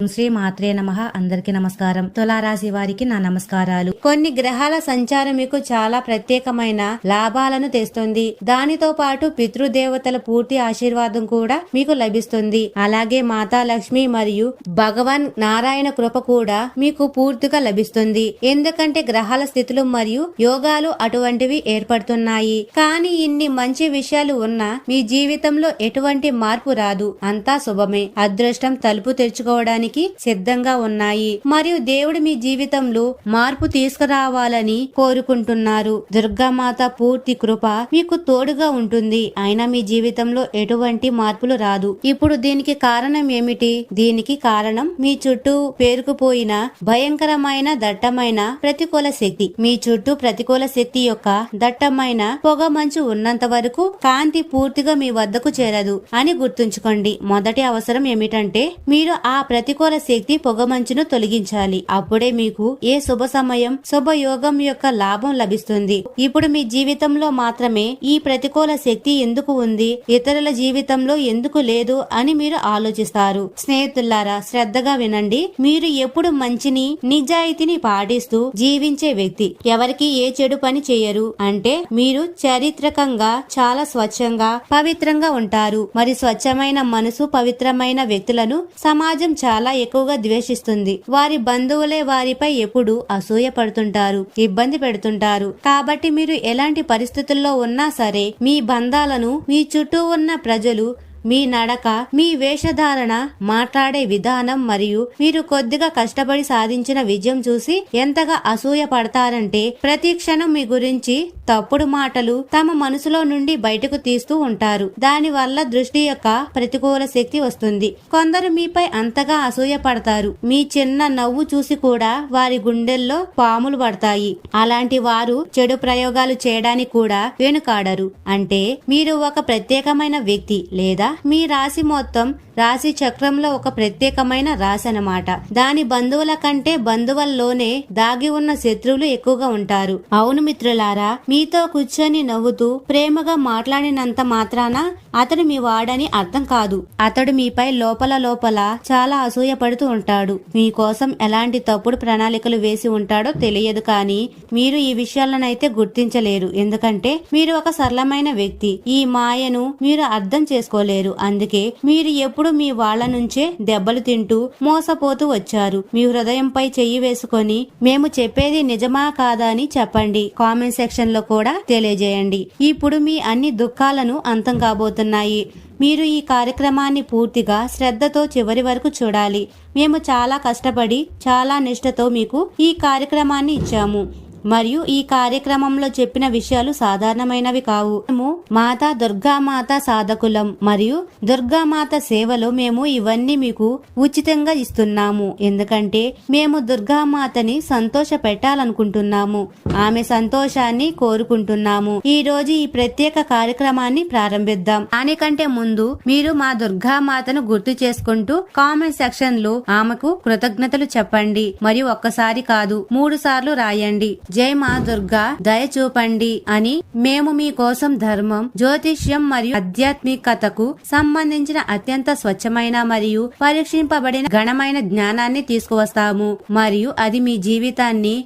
శ్రీ మాత్రే నమ. అందరికి నమస్కారం. తులారాశి వారికి నా నమస్కారాలు. కొన్ని గ్రహాల సంచారం మీకు చాలా ప్రత్యేకమైన లాభాలను తెస్తుంది. దానితో పాటు పితృదేవతల పూర్తి ఆశీర్వాదం కూడా మీకు లభిస్తుంది. అలాగే మాతా లక్ష్మి మరియు భగవాన్ నారాయణ కృప కూడా మీకు పూర్తిగా లభిస్తుంది. ఎందుకంటే గ్రహాల స్థితులు మరియు యోగాలు అటువంటివి ఏర్పడుతున్నాయి. కానీ ఇన్ని మంచి విషయాలు ఉన్నా మీ జీవితంలో ఎటువంటి మార్పు రాదు. అంతా శుభమే. అదృష్టం తలుపు తెరుచుకోవడానికి సిద్ధంగా ఉన్నాయి. మరియు దేవుడు మీ జీవితంలో మార్పు తీసుకురావాలని కోరుకుంటున్నారు. దుర్గామాత పూర్తి కృప మీకు తోడుగా ఉంటుంది. అయినా మీ జీవితంలో ఎటువంటి మార్పులు రాదు. ఇప్పుడు దీనికి కారణం ఏమిటి? దీనికి కారణం మీ చుట్టూ పేరుకుపోయిన భయంకరమైన దట్టమైన ప్రతికూల శక్తి. మీ చుట్టూ ప్రతికూల శక్తి యొక్క దట్టమైన పొగ మంచు ఉన్నంత వరకు కాంతి పూర్తిగా మీ వద్దకు చేరదు అని గుర్తుంచుకోండి. మొదటి అవసరం ఏమిటంటే మీరు ఆ ప్రతికూల శక్తి పొగమంచును తొలగించాలి. అప్పుడే మీకు ఏ శుభ సమయం శుభ యోగం యొక్క లాభం లభిస్తుంది. ఇప్పుడు మీ జీవితంలో మాత్రమే ఈ ప్రతికూల శక్తి ఎందుకు ఉంది ఇతరుల జీవితంలో ఎందుకు లేదు అని మీరు ఆలోచిస్తారు. స్నేహితులారా శ్రద్ధగా వినండి. మీరు ఎప్పుడు మంచిని నిజాయితీని పాటిస్తూ జీవించే వ్యక్తి. ఎవరికి ఏ చెడు పని చేయరు. అంటే మీరు చారిత్రకంగా చాలా స్వచ్ఛంగా పవిత్రంగా ఉంటారు. మరి స్వచ్ఛమైన మనసు పవిత్రమైన వ్యక్తులను సమాజం చాలా ఎక్కువగా ద్వేషిస్తుంది. వారి బంధువులే వారిపై ఎప్పుడు అసూయ పడుతుంటారు ఇబ్బంది పెడుతుంటారు. కాబట్టి మీరు ఎలాంటి పరిస్థితుల్లో ఉన్నా సరే మీ బంధాలను మీ చుట్టూ ఉన్న ప్రజలు మీ నడక మీ వేషధారణ మాట్లాడే విధానం మరియు మీరు కొద్దిగా కష్టపడి సాధించిన విజయం చూసి ఎంతగా అసూయ పడతారంటే ప్రతి క్షణం మీ గురించి తప్పుడు మాటలు తమ మనసులో నుండి బయటకు తీస్తూ ఉంటారు. దాని వల్ల దృష్టి యొక్క ప్రతికూల శక్తి వస్తుంది. కొందరు మీపై అంతగా అసూయ పడతారు. మీ చిన్న నవ్వు చూసి కూడా వారి గుండెల్లో పాములు పడతాయి. అలాంటి వారు చెడు ప్రయోగాలు చేయడానికి కూడా వెనుకాడరు. అంటే మీరు ఒక ప్రత్యేకమైన వ్యక్తి లేదా మీ రాశి మొత్తం రాశి చక్రంలో ఒక ప్రత్యేకమైన రాశి అన్నమాట. దాని బంధువుల కంటే బంధువుల్లోనే దాగి ఉన్న శత్రువులు ఎక్కువగా ఉంటారు. అవును మిత్రులారా మీతో కూర్చొని నవ్వుతూ ప్రేమగా మాట్లాడినంత మాత్రాన అతడు మీ వాడని అర్థం కాదు. అతడు మీపై లోపల లోపల చాలా అసూయ పడుతూ ఉంటాడు. మీకోసం ఎలాంటి తప్పుడు ప్రణాళికలు వేసి ఉంటాడో తెలియదు కానీ మీరు ఈ విషయాలనైతే గుర్తించలేరు. ఎందుకంటే మీరు ఒక సరళమైన వ్యక్తి. ఈ మాయను మీరు అర్థం చేసుకోలేరు. అందుకే మీరు ఎప్పుడు మీ వాళ్ళ నుంచే దెబ్బలు తింటూ మోసపోతూ వచ్చారు. మీ హృదయంపై చెయ్యి వేసుకొని మేము చెప్పేది నిజమా కాదా అని చెప్పండి. కామెంట్ సెక్షన్లో కూడా తెలియజేయండి. ఇప్పుడు మీ అన్ని దుఃఖాలను అంతం కాబోతున్నాయి. మీరు ఈ కార్యక్రమాన్ని పూర్తిగా శ్రద్ధతో చివరి వరకు చూడాలి. మేము చాలా కష్టపడి చాలా నిష్ఠతో మీకు ఈ కార్యక్రమాన్ని ఇచ్చాము. మరియు ఈ కార్యక్రమంలో చెప్పిన విషయాలు సాధారణమైనవి కావు. మేము మాతా దుర్గామాత సాధకులం మరియు దుర్గామాత సేవలో మేము ఇవన్నీ మీకు ఉచితంగా ఇస్తున్నాము. ఎందుకంటే మేము దుర్గామాతని సంతోష పెట్టాలనుకుంటున్నాము. ఆమె సంతోషాన్ని కోరుకుంటున్నాము. ఈ రోజు ఈ ప్రత్యేక కార్యక్రమాన్ని ప్రారంభిద్దాం. దానికంటే ముందు మీరు మా దుర్గామాతను గుర్తు చేసుకుంటూ కామెంట్ సెక్షన్లో ఆమెకు కృతజ్ఞతలు చెప్పండి. మరియు ఒక్కసారి కాదు మూడు సార్లు రాయండి. జై మా దుర్గా దయ చూపండి అని మేము మీ కోసం ధర్మం జ్యోతిష్యం మరియు ఆధ్యాత్మికతకు సంబంధించిన అత్యంత స్వచ్ఛమైన మరియు పరీక్షింపబడిన ఘనమైన జ్ఞానాన్ని తీసుకువస్తాము. మరియు అది మీ జీవితాన్ని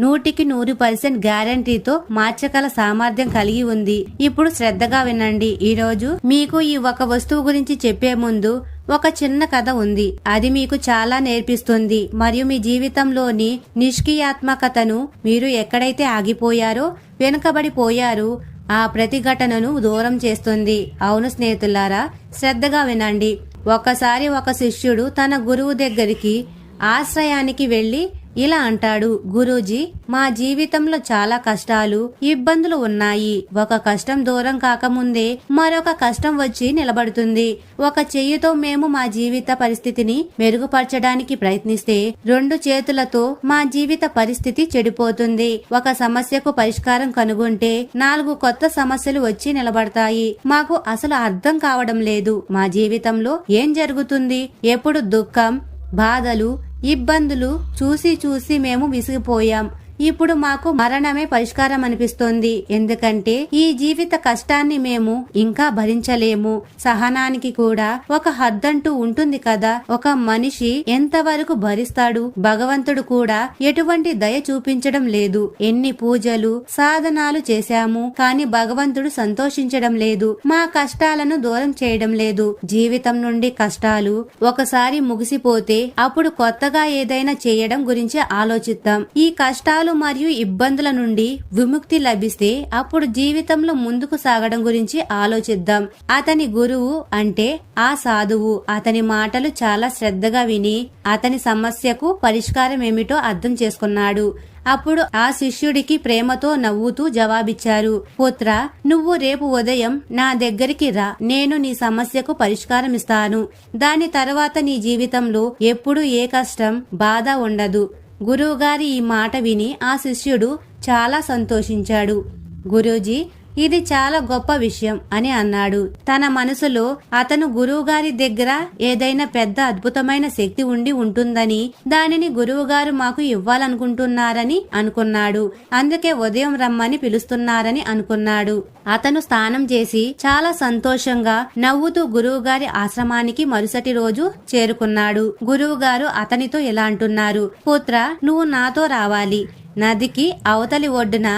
నూటికి నూరు పర్సెంట్ గ్యారంటీతో మార్చగల సామర్థ్యం కలిగి ఉంది. ఇప్పుడు శ్రద్ధగా వినండి. ఈ రోజు మీకు ఈ ఒక వస్తువు గురించి చెప్పే ముందు ఒక చిన్న కథ ఉంది. అది మీకు చాలా నేర్పిస్తుంది. మరియు మీ జీవితంలోని నిష్క్రియాత్మకతను మీరు ఎక్కడైతే ఆగిపోయారో వెనుకబడిపోయారో ఆ ప్రతిఘటనను దూరం చేస్తుంది. అవును స్నేహితులారా శ్రద్ధగా వినండి. ఒకసారి ఒక శిష్యుడు తన గురువు దగ్గరికి ఆశ్రయానికి వెళ్ళి ఇలా అంటాడు గురూజీ మా జీవితంలో చాలా కష్టాలు ఇబ్బందులు ఉన్నాయి. ఒక కష్టం దూరం కాకముందే మరొక కష్టం వచ్చి నిలబడుతుంది. ఒక చెయ్యితో మేము మా జీవిత పరిస్థితిని మెరుగుపరచడానికి ప్రయత్నిస్తే రెండు చేతులతో మా జీవిత పరిస్థితి చెడిపోతుంది. ఒక సమస్యకు పరిష్కారం కనుగొంటే నాలుగు కొత్త సమస్యలు వచ్చి నిలబడతాయి. మాకు అసలు అర్థం కావడం లేదు. మా జీవితంలో ఏం జరుగుతుంది? ఎప్పుడు దుఃఖం బాధలు ఇబ్బందులు చూసి చూసి మేము విసిగిపోయాం. ఇప్పుడు మాకు మరణమే పరిష్కారం అనిపిస్తోంది ఎందుకంటే ఈ జీవిత కష్టాన్ని మేము ఇంకా భరించలేము. సహనానికి కూడా ఒక హద్దంటూ ఉంటుంది కదా. ఒక మనిషి ఎంతవరకు భరిస్తాడు? భగవంతుడు కూడా ఎటువంటి దయ చూపించడం లేదు. ఎన్ని పూజలు సాధనాలు చేశాము కాని భగవంతుడు సంతోషించడం లేదు. మా కష్టాలను దూరం చేయడం లేదు. జీవితం నుండి కష్టాలు ఒకసారి ముగిసిపోతే అప్పుడు కొత్తగా ఏదైనా చేయడం గురించి ఆలోచిద్దాం. ఈ కష్టాలు మరియు ఇబ్బందుల నుండి విముక్తి లభిస్తే అప్పుడు జీవితంలో ముందుకు సాగడం గురించి ఆలోచిద్దాం. అతని గురువు అంటే ఆ సాధువు. అతని మాటలు చాలా శ్రద్ధగా విని అతని సమస్యకు పరిష్కారం ఏమిటో అర్థం చేసుకున్నాడు. అప్పుడు ఆ శిష్యుడికి ప్రేమతో నవ్వుతూ జవాబిచ్చారు. పుత్ర నువ్వు రేపు ఉదయం నా దగ్గరికి రా. నేను నీ సమస్యకు పరిష్కారం ఇస్తాను. దాని తర్వాత నీ జీవితంలో ఎప్పుడు ఏ కష్టం బాధ ఉండదు. గురువుగారి ఈ మాట విని ఆ శిష్యుడు చాలా సంతోషించాడు. గురూజీ ఇది చాలా గొప్ప విషయం అని అన్నాడు. తన మనసులో అతను గురువుగారి దగ్గర ఏదైనా పెద్ద అద్భుతమైన శక్తి ఉండి ఉంటుందని దానిని గురువుగారు మాకు ఇవ్వాలనుకుంటున్నారని అనుకున్నాడు. అందుకే ఉదయం రమ్మని పిలుస్తున్నారని అనుకున్నాడు. అతను స్నానం చేసి చాలా సంతోషంగా నవ్వుతూ గురువుగారి ఆశ్రమానికి మరుసటి రోజు చేరుకున్నాడు. గురువుగారు అతనితో ఇలా అంటున్నారు పుత్ర నువ్వు నాతో రావాలి. నదికి అవతలి ఒడ్డున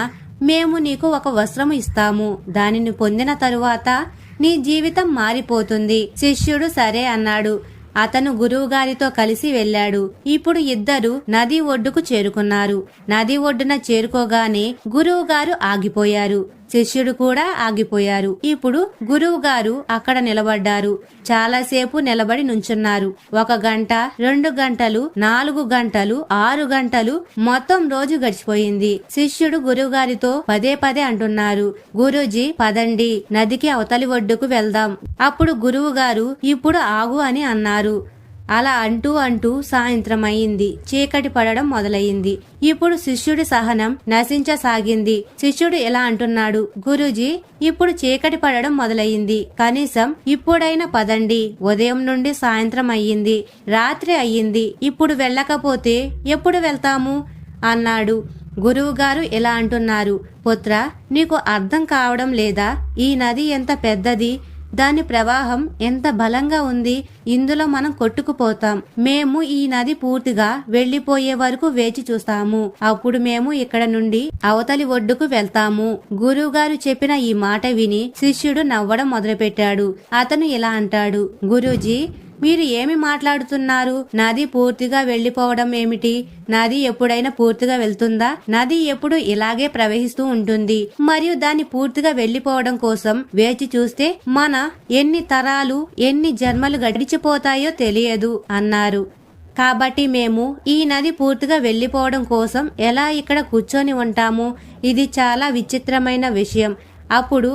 మేము నీకు ఒక వస్త్రము ఇస్తాము. దానిని పొందిన తరువాత నీ జీవితం మారిపోతుంది. శిష్యుడు సరే అన్నాడు. అతను గురువుగారితో కలిసి వెళ్ళాడు. ఇప్పుడు ఇద్దరు నది ఒడ్డుకు చేరుకున్నారు. నది ఒడ్డున చేరుకోగానే గురువుగారు ఆగిపోయారు. శిష్యుడు కూడా ఆగిపోయారు. ఇప్పుడు గురువు గారు అక్కడ నిలబడ్డారు. చాలాసేపు నిలబడి నుంచున్నారు. ఒక గంట రెండు గంటలు నాలుగు గంటలు ఆరు గంటలు మొత్తం రోజు గడిచిపోయింది. శిష్యుడు గురువుగారితో పదే పదే అంటున్నారు. గురూజీ పదండి నదికి అవతలి ఒడ్డుకు వెళ్దాం. అప్పుడు గురువుగారు ఇప్పుడు ఆగు అని అన్నారు. అలా అంటూ అంటూ సాయంత్రం అయింది చీకటి పడడం మొదలయింది ఇప్పుడు శిష్యుడి సహనం నశించసాగింది. శిష్యుడు ఎలా అంటున్నాడు? గురూజీ ఇప్పుడు చీకటి పడడం మొదలయింది కనీసం ఇప్పుడైనా పదండి. ఉదయం నుండి సాయంత్రం అయ్యింది. రాత్రి అయ్యింది. ఇప్పుడు వెళ్ళకపోతే ఎప్పుడు వెళ్తాము? అన్నాడు. గురువుగారు ఎలా అంటున్నారు? పుత్ర నీకు అర్థం కావడం లేదా? ఈ నది ఎంత పెద్దది? దాని ప్రవాహం ఎంత బలంగా ఉంది ఇందులో మనం కొట్టుకుపోతాం. మేము ఈ నది పూర్తిగా వెళ్ళిపోయే వరకు వేచి చూస్తాము. అప్పుడు మేము ఇక్కడ నుండి అవతలి ఒడ్డుకు వెళ్తాము. గురువుగారు చెప్పిన ఈ మాట విని శిష్యుడు నవ్వడం మొదలుపెట్టాడు. అతను ఇలా అంటాడు గురూజీ మీరు ఏమి మాట్లాడుతున్నారు? నది పూర్తిగా వెళ్ళిపోవడం ఏమిటి? నది ఎప్పుడైనా పూర్తిగా వెళ్తుందా? నది ఎప్పుడు ఇలాగే ప్రవహిస్తూ ఉంటుంది. మరియు దాన్ని పూర్తిగా వెళ్ళిపోవడం కోసం వేచి చూస్తే మన ఎన్ని తరాలు ఎన్ని జన్మలు గడిచిపోతాయో తెలియదు అన్నారు. కాబట్టి మేము ఈ నది పూర్తిగా వెళ్ళిపోవడం కోసం ఎలా ఇక్కడ కూర్చొని ఉంటాము? ఇది చాలా విచిత్రమైన విషయం. అప్పుడు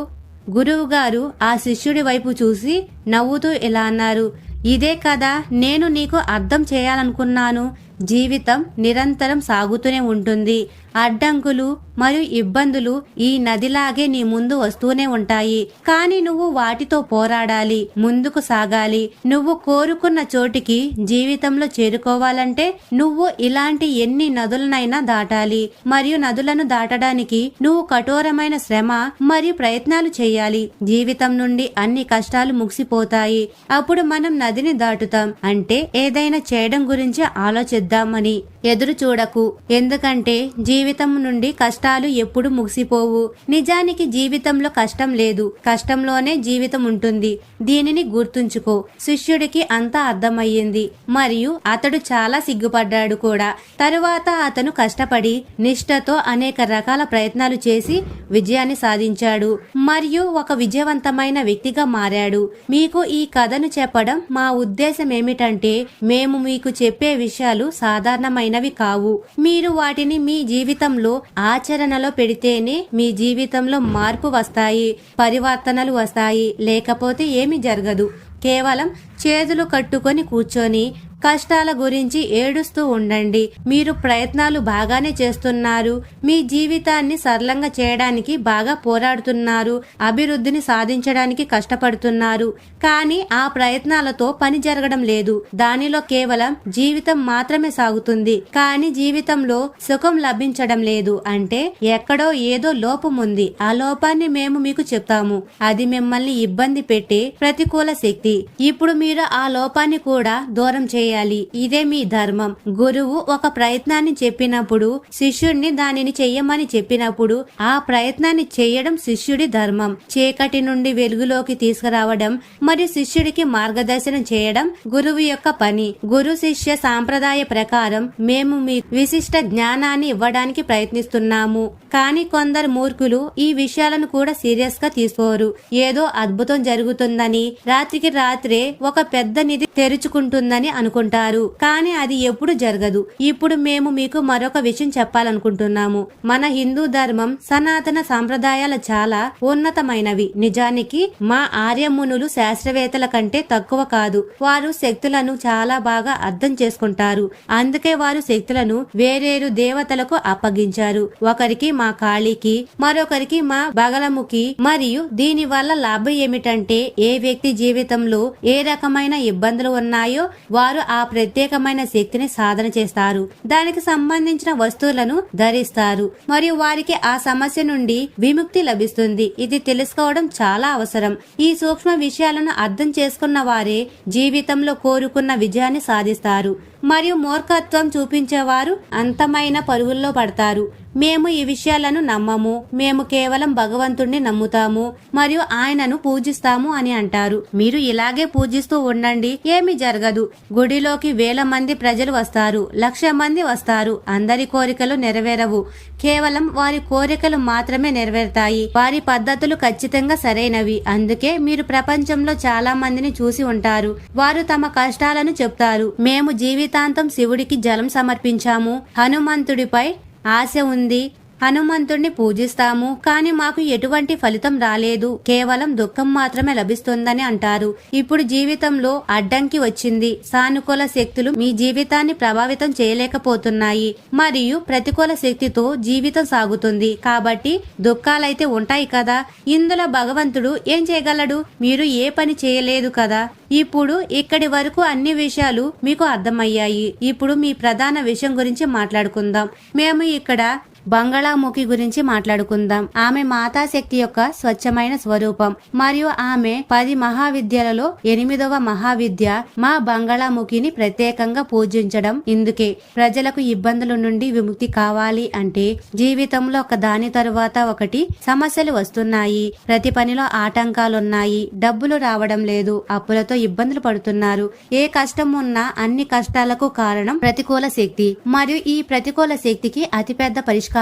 గురువుగారు ఆ శిష్యుడి వైపు చూసి నవ్వుతూ ఇలా అన్నారు. ఇదే కదా నేను నీకు అర్థం చేయాలనుకున్నాను. జీవితం నిరంతరం సాగుతూనే ఉంటుంది. అడ్డంకులు మరియు ఇబ్బందులు ఈ నదిలాగే నీ ముందు వస్తూనే ఉంటాయి. కానీ నువ్వు వాటితో పోరాడాలి ముందుకు సాగాలి. నువ్వు కోరుకున్న చోటికి జీవితంలో చేరుకోవాలంటే నువ్వు ఇలాంటి ఎన్ని నదులనైనా దాటాలి. మరియు నదులను దాటడానికి నువ్వు కఠోరమైన శ్రమ మరియు ప్రయత్నాలు చేయాలి. జీవితం నుండి అన్ని కష్టాలు ముగిసిపోతాయి. అప్పుడు మనం నదిని దాటుతాం. అంటే ఏదైనా చేయడం గురించి ఆలోచిద్దామని. ఎదురు చూడకు. ఎందుకంటే జీవితం నుండి కష్టాలు ఎప్పుడు ముగిసిపోవు. నిజానికి జీవితంలో కష్టం లేదు. కష్టంలోనే జీవితం ఉంటుంది. దీనిని గుర్తుంచుకో. శిష్యుడికి అంతా అర్థమయ్యింది. మరియు అతడు చాలా సిగ్గుపడ్డాడు కూడా. తరువాత అతను కష్టపడి నిష్ఠతో అనేక రకాల ప్రయత్నాలు చేసి విజయాన్ని సాధించాడు. మరియు ఒక విజయవంతమైన వ్యక్తిగా మారాడు. మీకు ఈ కథను చెప్పడం మా ఉద్దేశం ఏమిటంటే మేము మీకు చెప్పే విషయాలు సాధారణమైన సాధారణమైనవి కావు. మీరు వాటిని మీ జీవితంలో ఆచరణలో పెడితేనే మీ జీవితంలో మార్పు వస్తాయి పరివర్తనలు వస్తాయి. లేకపోతే ఏమి జరగదు. కేవలం చేతులు కట్టుకొని కూర్చొని కష్టాల గురించి ఏడుస్తూ ఉండండి. మీరు ప్రయత్నాలు బాగానే చేస్తున్నారు. మీ జీవితాన్ని సరళంగా చేయడానికి బాగా పోరాడుతున్నారు. అభివృద్ధిని సాధించడానికి కష్టపడుతున్నారు. కానీ ఆ ప్రయత్నాలతో పని జరగడం లేదు. దానిలో కేవలం జీవితం మాత్రమే సాగుతుంది. కానీ జీవితంలో సుఖం లభించడం లేదు. అంటే ఎక్కడో ఏదో లోపం ఉంది. ఆ లోపాన్ని మేము మీకు చెప్తాము. అది మిమ్మల్ని ఇబ్బంది పెట్టే ప్రతికూల శక్తి. ఇప్పుడు మీ మీరు ఆ లోపాన్ని కూడా దూరం చేయాలి. ఇదే మీ ధర్మం. గురువు ఒక ప్రయత్నాన్ని చెప్పినప్పుడు శిష్యుడిని దానిని చెయ్యమని చెప్పినప్పుడు ఆ ప్రయత్నాన్ని చేయడం శిష్యుడి ధర్మం. చీకటి నుండి వెలుగులోకి తీసుకురావడం మరియు శిష్యుడికి మార్గదర్శనం చేయడం గురువు యొక్క పని. గురు శిష్య సాంప్రదాయ ప్రకారం మేము మీ విశిష్ట జ్ఞానాన్ని ఇవ్వడానికి ప్రయత్నిస్తున్నాము. కానీ కొందరు మూర్ఖులు ఈ విషయాలను కూడా సీరియస్గా తీసుకోరు. ఏదో అద్భుతం జరుగుతుందని రాత్రికి రాత్రే ఒక ఒక పెద్ద నిధి తెరుచుకుంటుందని అనుకుంటారు. కానీ అది ఎప్పుడు జరగదు. ఇప్పుడు మేము మీకు మరొక విషయం చెప్పాలనుకుంటున్నాము. మన హిందూ ధర్మం సనాతన సాంప్రదాయాల చాలా ఉన్నతమైనవి. నిజానికి మా ఆర్యమునులు శాస్త్రవేత్తల కంటే తక్కువ కాదు. వారు శక్తులను చాలా బాగా అర్థం చేసుకుంటారు. అందుకే వారు శక్తులను వేరేరు దేవతలకు అప్పగించారు. ఒకరికి మా కాళీకి మరొకరికి మా బగలముకి మరియు దీని వల్ల లాభం ఏమిటంటే ఏ వ్యక్తి జీవితంలో ఏ రకమైన ఇబ్బందులు ఉన్నాయో వారు ఆ ప్రత్యేకమైన శక్తిని సాధన చేస్తారు. దానికి సంబంధించిన వస్తువులను ధరిస్తారు. మరియు వారికి ఆ సమస్య నుండి విముక్తి లభిస్తుంది. ఇది తెలుసుకోవడం చాలా అవసరం. ఈ సూక్ష్మ విషయాలను అర్థం చేసుకున్న వారే జీవితంలో కోరుకున్న విజయాన్ని సాధిస్తారు. మరియు మూర్ఖత్వం చూపించేవారు అంతమైన పరుగుల్లో పడతారు. మేము ఈ విషయాలను నమ్మము. మేము కేవలం భగవంతుణ్ణి నమ్ముతాము మరియు ఆయనను పూజిస్తాము అని అంటారు. మీరు ఇలాగే పూజిస్తూ ఉండండి. ఏమి జరగదు. గుడిలోకి వేల మంది ప్రజలు వస్తారు. లక్ష మంది వస్తారు. అందరి కోరికలు నెరవేరవు. కేవలం వారి కోరికలు మాత్రమే నెరవేరుతాయి. వారి పద్ధతులు ఖచ్చితంగా సరైనవి. అందుకే మీరు ప్రపంచంలో చాలా మందిని చూసి ఉంటారు. వారు తమ కష్టాలను చెప్తారు. మేము జీవితాంతం శివుడికి జలం సమర్పించాము. హనుమంతుడిపై ఆశ ఉంది. హనుమంతుణ్ణి పూజిస్తాము కానీ మాకు ఎటువంటి ఫలితం రాలేదు. కేవలం దుఃఖం మాత్రమే లభిస్తుందని అంటారు. ఇప్పుడు జీవితంలో అడ్డంకి వచ్చింది. సానుకూల శక్తులు మీ జీవితాన్ని ప్రభావితం చేయలేకపోతున్నాయి. మరియు ప్రతికూల శక్తితో జీవితం సాగుతుంది. కాబట్టి దుఃఖాలైతే ఉంటాయి కదా. ఇందులో భగవంతుడు ఏం చేయగలడు? మీరు ఏ పని చేయలేదు కదా. ఇప్పుడు ఇక్కడి వరకు అన్ని విషయాలు మీకు అర్థమయ్యాయి. ఇప్పుడు మీ ప్రధాన విషయం గురించి మాట్లాడుకుందాం. మేము ఇక్కడ బంగాళాముఖి గురించి మాట్లాడుకుందాం. ఆమె మాతాశక్తి యొక్క స్వచ్ఛమైన స్వరూపం. మరియు ఆమె పది మహావిద్యలలో ఎనిమిదవ మహావిద్య మా బంగాళాముఖిని ప్రత్యేకంగా పూజించడం ఇందుకే. ప్రజలకు ఇబ్బందుల నుండి విముక్తి కావాలి అంటే జీవితంలో ఒక దాని తరువాత ఒకటి సమస్యలు వస్తున్నాయి. ప్రతి పనిలో ఆటంకాలున్నాయి. డబ్బులు రావడం లేదు. అప్పులతో ఇబ్బందులు పడుతున్నారు. ఏ కష్టం ఉన్నా అన్ని కష్టాలకు కారణం ప్రతికూల శక్తి. మరియు ఈ ప్రతికూల శక్తికి అతిపెద్ద పరిష్కారం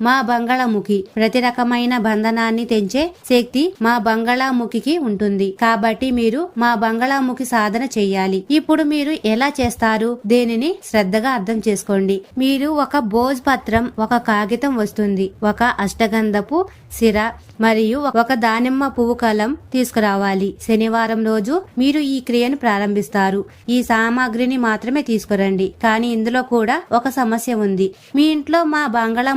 మా బంగాళముఖి. ప్రతి రకమైన బంధనాన్ని తెంచే శక్తి మా బంగాళాముఖికి ఉంటుంది. కాబట్టి మీరు మా బంగాళాముఖి సాధన చెయ్యాలి ఇప్పుడు మీరు ఎలా చేస్తారు? దేనిని శ్రద్ధగా అర్థం చేసుకోండి. మీరు ఒక భోజ్ పత్రం ఒక కాగితం వస్తుంది. ఒక అష్టగంధపు సిర మరియు ఒక దానిమ్మ పువ్వు కలం తీసుకురావాలి. శనివారం రోజు మీరు ఈ క్రియను ప్రారంభిస్తారు. ఈ సామాగ్రిని మాత్రమే తీసుకురండి. కానీ ఇందులో కూడా ఒక సమస్య ఉంది. మీ ఇంట్లో మా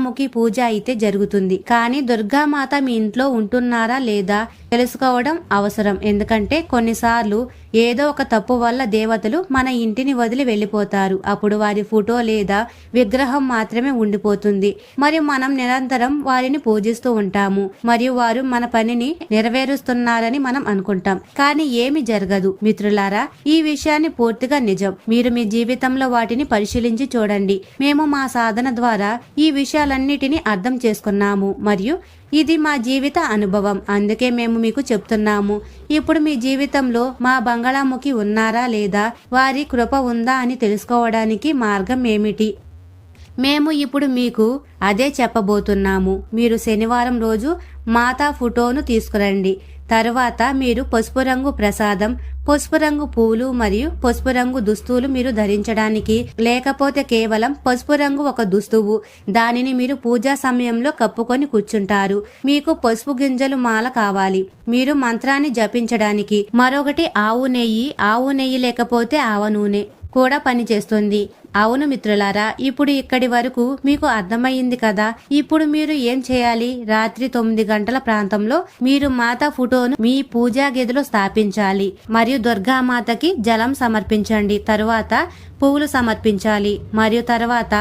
దుర్గాముఖి పూజ అయితే జరుగుతుంది. కానీ దుర్గామాత మీ ఇంట్లో ఉంటున్నారా లేదా? తెలుసుకోవడం అవసరం. ఎందుకంటే కొన్నిసార్లు ఏదో ఒక తప్పు వల్ల దేవతలు మన ఇంటిని వదిలి వెళ్ళిపోతారు. అప్పుడు వారి ఫోటో లేదా విగ్రహం మాత్రమే ఉండిపోతుంది. మరియు మనం నిరంతరం వారిని పూజిస్తూ ఉంటాము. మరియు వారు మన పనిని నెరవేరుస్తున్నారని మనం అనుకుంటాం. కానీ ఏమి జరగదు. మిత్రులారా ఈ విషయాన్ని పూర్తిగా నిజం. మీరు మీ జీవితంలో వాటిని పరిశీలించి చూడండి. మేము మా సాధన ద్వారా ఈ విషయాలన్నిటిని అర్థం చేసుకున్నాము. మరియు ఇది మా జీవిత అనుభవం. అందుకే మేము మీకు చెప్తున్నాము. ఇప్పుడు మీ జీవితంలో మా బంగాళాముఖి ఉన్నారా లేదా? వారి కృప ఉందా అని తెలుసుకోవడానికి మార్గం ఏమిటి? మేము ఇప్పుడు మీకు అదే చెప్పబోతున్నాము. మీరు శనివారం రోజు మాతా ఫోటోను తీసుకురండి. తరువాత మీరు పసుపు రంగు ప్రసాదం పసుపు రంగు పూలు మరియు పసుపు రంగు దుస్తులు మీరు ధరించడానికి లేకపోతే కేవలం పసుపు రంగు ఒక దుస్తువు. దానిని మీరు పూజా సమయంలో కప్పుకొని కూర్చుంటారు. మీకు పసుపు గింజలు మాల కావాలి. మీరు మంత్రాన్ని జపించడానికి మరొకటి ఆవు నెయ్యి ఆవు నెయ్యి లేకపోతే ఆవ నూనె. కూడా పనిచేస్తుంది. అవును మిత్రులారా ఇప్పుడు ఇక్కడి వరకు మీకు అర్థమయ్యింది కదా? ఇప్పుడు మీరు ఏం చేయాలి? రాత్రి తొమ్మిది గంటల ప్రాంతంలో మీరు మాత ఫోటోను మీ పూజా గదిలో స్థాపించాలి. మరియు దుర్గామాతకి జలం సమర్పించండి. తరువాత పువ్వులు సమర్పించాలి. మరియు తర్వాత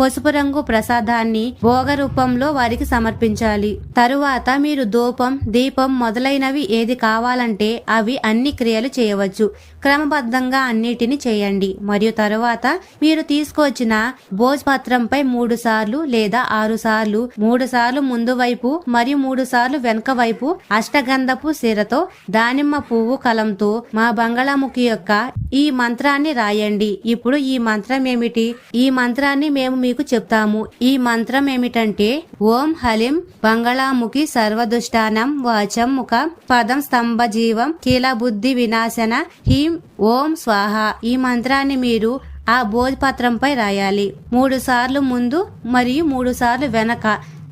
పసుపు రంగు ప్రసాదాన్ని భోగ రూపంలో వారికి సమర్పించాలి. తరువాత మీరు ధూపం దీపం మొదలైనవి ఏది కావాలంటే అవి అన్ని క్రియలు చేయవచ్చు. క్రమబద్ధంగా అన్నిటిని చేయండి. మరియు తరువాత మీరు తీసుకొచ్చిన భోజపత్రంపై మూడు సార్లు లేదా ఆరు సార్లు మూడు సార్లు ముందు వైపు మరియు మూడు సార్లు వెనుక వైపు అష్టగంధపు సిరతో దానిమ్మ పువ్వు కలంతో మా బంగాళాముఖి యొక్క ఈ మంత్రాన్ని రాయండి. ఇప్పుడు ఈ మంత్రం ఏమిటి? ఈ మంత్రాన్ని మేము మీకు చెప్తాము. ఈ మంత్రం ఏమిటంటే ఓం హలిం బంగళాముఖి సర్వదుష్టానం వాచం ముఖ పదం స్తంభ జీవం కీల బుద్ధి వినాశన హీం ఓం స్వాహ. ఈ మంత్రాన్ని మీరు ఆ భోజపత్రంపై రాయాలి. మూడు సార్లు ముందు మరియు మూడు సార్లు వెనక.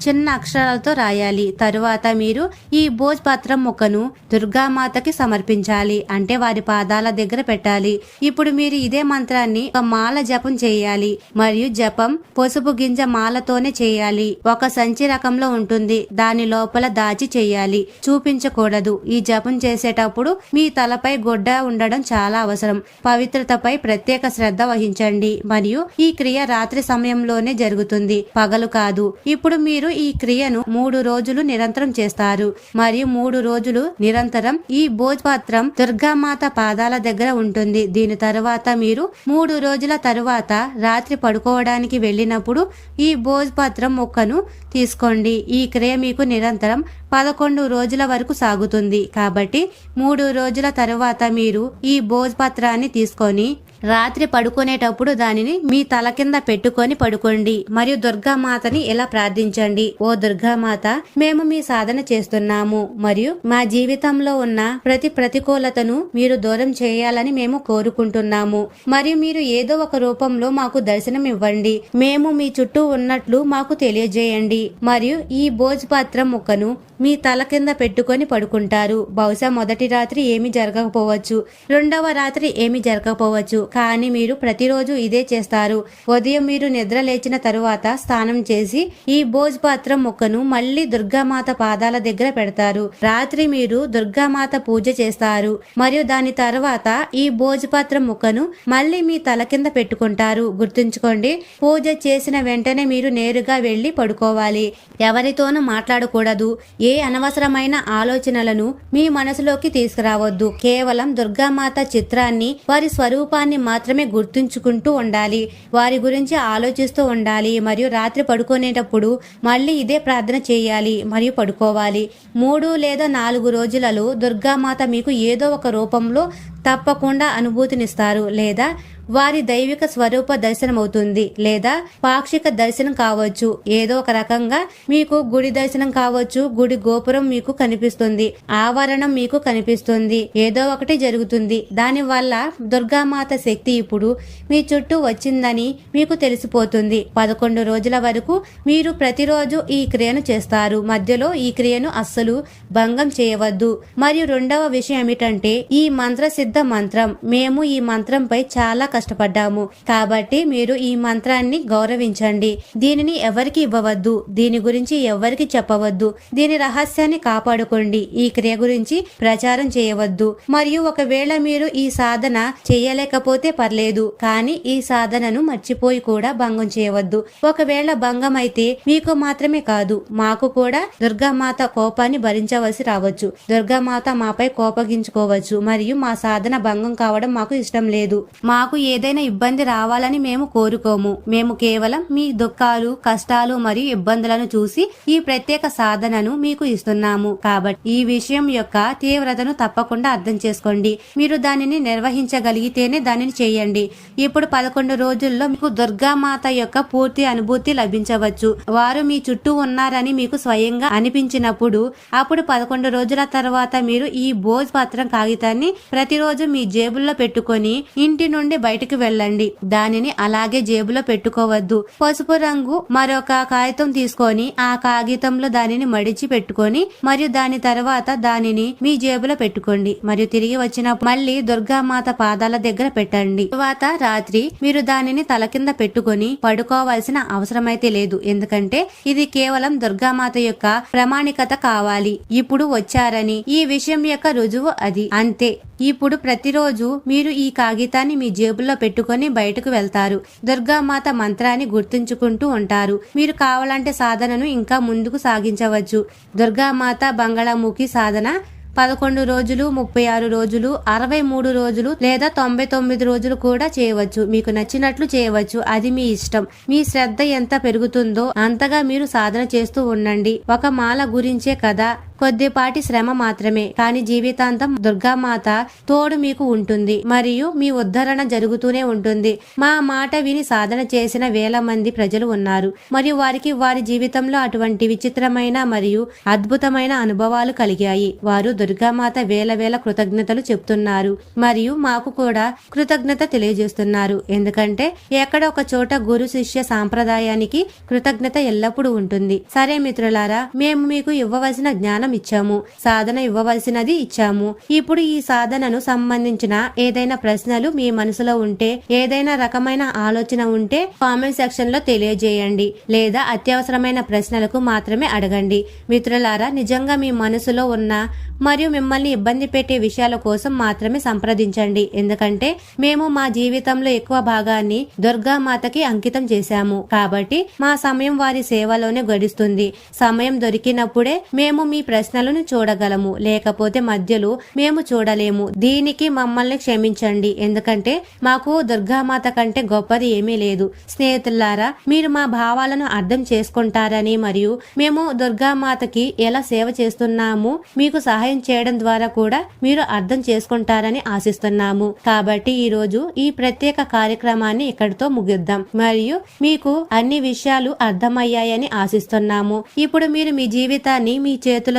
చిన్న అక్షరాలతో రాయాలి. తరువాత మీరు ఈ భోజపత్రం ముక్కను దుర్గామాతకి సమర్పించాలి. అంటే వారి పాదాల దగ్గర పెట్టాలి. ఇప్పుడు మీరు ఇదే మంత్రాన్ని ఒక మాల జపం చేయాలి. మరియు జపం పసుపు గింజ మాలతోనే చేయాలి. ఒక సంచి రకంలో ఉంటుంది. దాని లోపల దాచి చేయాలి. చూపించకూడదు. ఈ జపం చేసేటప్పుడు మీ తలపై గొడ్డ ఉండడం చాలా అవసరం. పవిత్రతపై ప్రత్యేక శ్రద్ధ వహించండి. మరియు ఈ క్రియ రాత్రి సమయంలోనే జరుగుతుంది. పగలు కాదు. ఇప్పుడు మీరు ఈ క్రియను మూడు రోజులు నిరంతరం చేస్తారు. మరియు మూడు రోజులు నిరంతరం ఈ భోజపాత్రం దుర్గామాత పాదాల దగ్గర ఉంటుంది. దీని తరువాత మీరు మూడు రోజుల తరువాత రాత్రి పడుకోవడానికి వెళ్ళినప్పుడు ఈ భోజపాత్రం మొక్కను తీసుకోండి. ఈ క్రియ మీకు నిరంతరం పదకొండు రోజుల వరకు సాగుతుంది. కాబట్టి మూడు రోజుల తరువాత మీరు ఈ భోజపత్రాన్ని తీసుకొని రాత్రి పడుకునేటప్పుడు దానిని మీ తల కింద పెట్టుకొని పడుకోండి. మరియు దుర్గామాతని ఇలా ప్రార్థించండి. ఓ దుర్గామాత మేము మీ సాధన చేస్తున్నాము. మరియు మా జీవితంలో ఉన్న ప్రతి ప్రతికూలతను మీరు దూరం చేయాలని మేము కోరుకుంటున్నాము. మరియు మీరు ఏదో ఒక రూపంలో మాకు దర్శనం ఇవ్వండి. మేము మీ చుట్టూ ఉన్నట్లు మాకు తెలియజేయండి. మరియు ఈ భోజపాత్రం ముక్కను మీ తల కింద పెట్టుకొని పడుకుంటారు. బహుశా మొదటి రాత్రి ఏమి జరగకపోవచ్చు. రెండవ రాత్రి ఏమి జరగకపోవచ్చు. కానీ మీరు ప్రతిరోజు ఇదే చేస్తారు. ఉదయం మీరు నిద్ర లేచిన తరువాత స్నానం చేసి ఈ భోజపత్రం మొక్కను మళ్ళీ దుర్గామాత పాదాల దగ్గర పెడతారు. రాత్రి మీరు దుర్గామాత పూజ చేస్తారు. మరియు దాని తర్వాత ఈ భోజపాత్రం ముక్కను మళ్ళీ మీ తల కింద పెట్టుకుంటారు. గుర్తుంచుకోండి పూజ చేసిన వెంటనే మీరు నేరుగా వెళ్ళి పడుకోవాలి. ఎవరితోనూ మాట్లాడకూడదు. ఏ అనవసరమైన ఆలోచనలను మీ మనసులోకి తీసుకురావద్దు. కేవలం దుర్గామాత చిత్రాన్ని వారి స్వరూపాన్ని మాత్రమే గుర్తుంచుకుంటూ ఉండాలి. వారి గురించి ఆలోచిస్తూ ఉండాలి. మరియు రాత్రి పడుకునేటప్పుడు మళ్ళీ ఇదే ప్రార్థన చేయాలి మరియు పడుకోవాలి. మూడు లేదా నాలుగు రోజులలో దుర్గామాత మీకు ఏదో ఒక రూపంలో తప్పకుండా అనుభూతినిస్తారు లేదా వారి దైవిక స్వరూప దర్శనం అవుతుంది లేదా పాక్షిక దర్శనం కావచ్చు. ఏదో ఒక రకంగా మీకు గుడి దర్శనం కావచ్చు. గుడి గోపురం మీకు కనిపిస్తుంది. ఆవరణం మీకు కనిపిస్తుంది. ఏదో ఒకటి జరుగుతుంది. దాని వల్ల దుర్గామాత శక్తి ఇప్పుడు మీ చుట్టూ వచ్చిందని మీకు తెలిసిపోతుంది. పదకొండు రోజుల వరకు మీరు ప్రతిరోజు ఈ క్రియను చేస్తారు. మధ్యలో ఈ క్రియను అస్సలు భంగం చేయవద్దు. మరియు రెండవ విషయం ఏమిటంటే ఈ మంత్ర సిద్ధ మంత్రం. మేము ఈ మంత్రంపై చాలా కష్టపడ్డాము. కాబట్టి మీరు ఈ మంత్రాన్ని గౌరవించండి. దీనిని ఎవరికి ఇవ్వవద్దు? దీని గురించి ఎవరికి చెప్పవద్దు? దీని రహస్యాన్ని కాపాడుకోండి. ఈ క్రియ గురించి ప్రచారం చేయవద్దు. మరియు ఒకవేళ మీరు ఈ సాధన చేయలేకపోతే పర్లేదు. కానీ ఈ సాధనను మర్చిపోయి కూడా భంగం చేయవద్దు. ఒకవేళ భంగం అయితే మీకు మాత్రమే కాదు మాకు కూడా దుర్గామాత కోపాన్ని భరించవలసి రావచ్చు. దుర్గామాత మాపై కోపగించుకోవచ్చు. మరియు మా సాధన భంగం కావడం మాకు ఇష్టం లేదు. మాకు ఏదైనా ఇబ్బంది రావాలని మేము కోరుకోము. మేము కేవలం మీ దుఃఖాలు కష్టాలు మరియు ఇబ్బందులను చూసి ఈ ప్రత్యేక సాధనను మీకు ఇస్తున్నాము. కాబట్టి ఈ విషయం యొక్క తీవ్రతను తప్పకుండా అర్థం చేసుకోండి. మీరు దానిని నిర్వహించగలిగితేనే దానిని చేయండి. ఇప్పుడు పదకొండు రోజుల్లో మీకు దుర్గామాత యొక్క పూర్తి అనుభూతి లభించవచ్చు. వారు మీ చుట్టూ ఉన్నారని మీకు స్వయంగా అనిపించినప్పుడు అప్పుడు పదకొండు రోజుల తర్వాత మీరు ఈ భోజ్ పత్రం కాగితాన్ని ప్రతిరోజు మీ జేబుల్లో పెట్టుకొని ఇంటి నుండి బయట బయటకు వెళ్ళండి. దానిని అలాగే జేబులో పెట్టుకోవద్దు. పసుపు రంగు మరొక కాగితం తీసుకొని ఆ కాగితంలో దానిని మడిచి పెట్టుకొని మరియు దాని తర్వాత దానిని మీ జేబులో పెట్టుకోండి. మరియు తిరిగి వచ్చినప్పుడు మళ్ళీ దుర్గామాత పాదాల దగ్గర పెట్టండి. తర్వాత రాత్రి మీరు దానిని తల కింద పెట్టుకొని పడుకోవాల్సిన అవసరమైతే లేదు. ఎందుకంటే ఇది కేవలం దుర్గామాత యొక్క ప్రామాణికత కావాలి. ఇప్పుడు వచ్చారని ఈ విషయం యొక్క రుజువు అది. అంతే. ఇప్పుడు ప్రతిరోజు మీరు ఈ కాగితాన్ని మీ జేబులో పెట్టుకొని బయటకు వెళ్తారు. దుర్గామాత మంత్రాన్ని గుర్తుంచుకుంటూ ఉంటారు. మీరు కావాలంటే సాధనను ఇంకా ముందుకు సాగించవచ్చు. దుర్గామాత బంగాళాముఖి సాధన పదకొండు రోజులు ముప్పై ఆరు రోజులు అరవై మూడు రోజులు లేదా తొంభై తొమ్మిది రోజులు కూడా చేయవచ్చు. మీకు నచ్చినట్లు చేయవచ్చు. అది మీ ఇష్టం. మీ శ్రద్ధ ఎంత పెరుగుతుందో అంతగా మీరు సాధన చేస్తూ ఉండండి. ఒక మాల గురించే కదా. కొద్దిపాటి శ్రమ మాత్రమే. కానీ జీవితాంతం దుర్గామాత తోడు మీకు ఉంటుంది. మరియు మీ ఉద్ధరణ జరుగుతూనే ఉంటుంది. మా మాట విని సాధన చేసిన వేల మంది ప్రజలు ఉన్నారు. మరియు వారికి వారి జీవితంలో అటువంటి విచిత్రమైన మరియు అద్భుతమైన అనుభవాలు కలిగాయి. వారు దుర్గామాత వేల వేల కృతజ్ఞతలు చెప్తున్నారు. మరియు మాకు కూడా కృతజ్ఞత తెలియజేస్తున్నారు. ఎందుకంటే ఎక్కడ ఒక చోట గురు శిష్య సాంప్రదాయానికి కృతజ్ఞత ఎల్లప్పుడూ ఉంటుంది. సరే మిత్రులారా మేము మీకు ఇవ్వవలసిన జ్ఞానం ఇచ్చాము సాధన ఇవ్వవలసినది ఇచ్చాము. ఇప్పుడు ఈ సాధనను సంబంధించిన ఏదైనా ప్రశ్నలు మీ మనసులో ఉంటే ఏదైనా రకమైన ఆలోచన ఉంటే కామెంట్ సెక్షన్లో తెలియజేయండి. లేదా అత్యవసరమైన ప్రశ్నలకు మాత్రమే అడగండి. మిత్రులారా నిజంగా మీ మనసులో ఉన్న మరియు మిమ్మల్ని ఇబ్బంది పెట్టే విషయాల కోసం మాత్రమే సంప్రదించండి. ఎందుకంటే మేము మా జీవితంలో ఎక్కువ భాగాన్ని దుర్గామాతకి అంకితం చేశాము. కాబట్టి మా సమయం వారి సేవలోనే గడుస్తుంది. సమయం దొరికినప్పుడే మేము మీ ప్రశ్నలను చూడగలము. లేకపోతే మధ్యలో మేము చూడలేము. దీనికి మమ్మల్ని క్షమించండి. ఎందుకంటే మాకు దుర్గామాత కంటే గొప్పది ఏమీ లేదు. స్నేహితులారా మీరు మా భావాలను అర్థం చేసుకుంటారని మరియు మేము దుర్గామాతకి ఎలా సేవ చేస్తున్నాము మీకు సహాయం చేయడం ద్వారా కూడా మీరు అర్థం చేసుకుంటారని ఆశిస్తున్నాము. కాబట్టి ఈ రోజు ఈ ప్రత్యేక కార్యక్రమాన్ని ఇక్కడితో ముగిద్దాం. మరియు మీకు అన్ని విషయాలు అర్థమయ్యాయని ఆశిస్తున్నాము. ఇప్పుడు మీరు మీ జీవితాన్ని మీ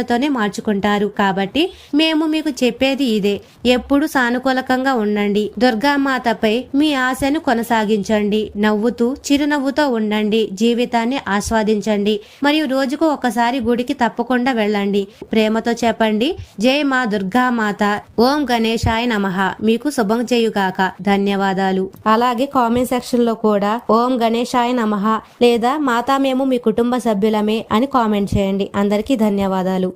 చేతులతోనే మార్చుకుంటారు. కాబట్టి మేము మీకు చెప్పేది ఇదే. ఎప్పుడు సానుకూలకంగా ఉండండి. దుర్గామాతపై మీ ఆశను కొనసాగించండి. నవ్వుతూ చిరునవ్వుతో ఉండండి. జీవితాన్ని ఆస్వాదించండి. మరియు రోజుకు ఒకసారి గుడికి తప్పకుండా వెళ్ళండి. ప్రేమతో చెప్పండి. జై మా దుర్గామాత. ఓం గణేశాయ నమః. మీకు శుభం చేయుగాక. ధన్యవాదాలు. అలాగే కామెంట్ సెక్షన్లో కూడా ఓం గణేశాయ నమః లేదా మాతా మేము మీ కుటుంబ సభ్యులమే అని కామెంట్ చేయండి. అందరికీ ధన్యవాదాలు.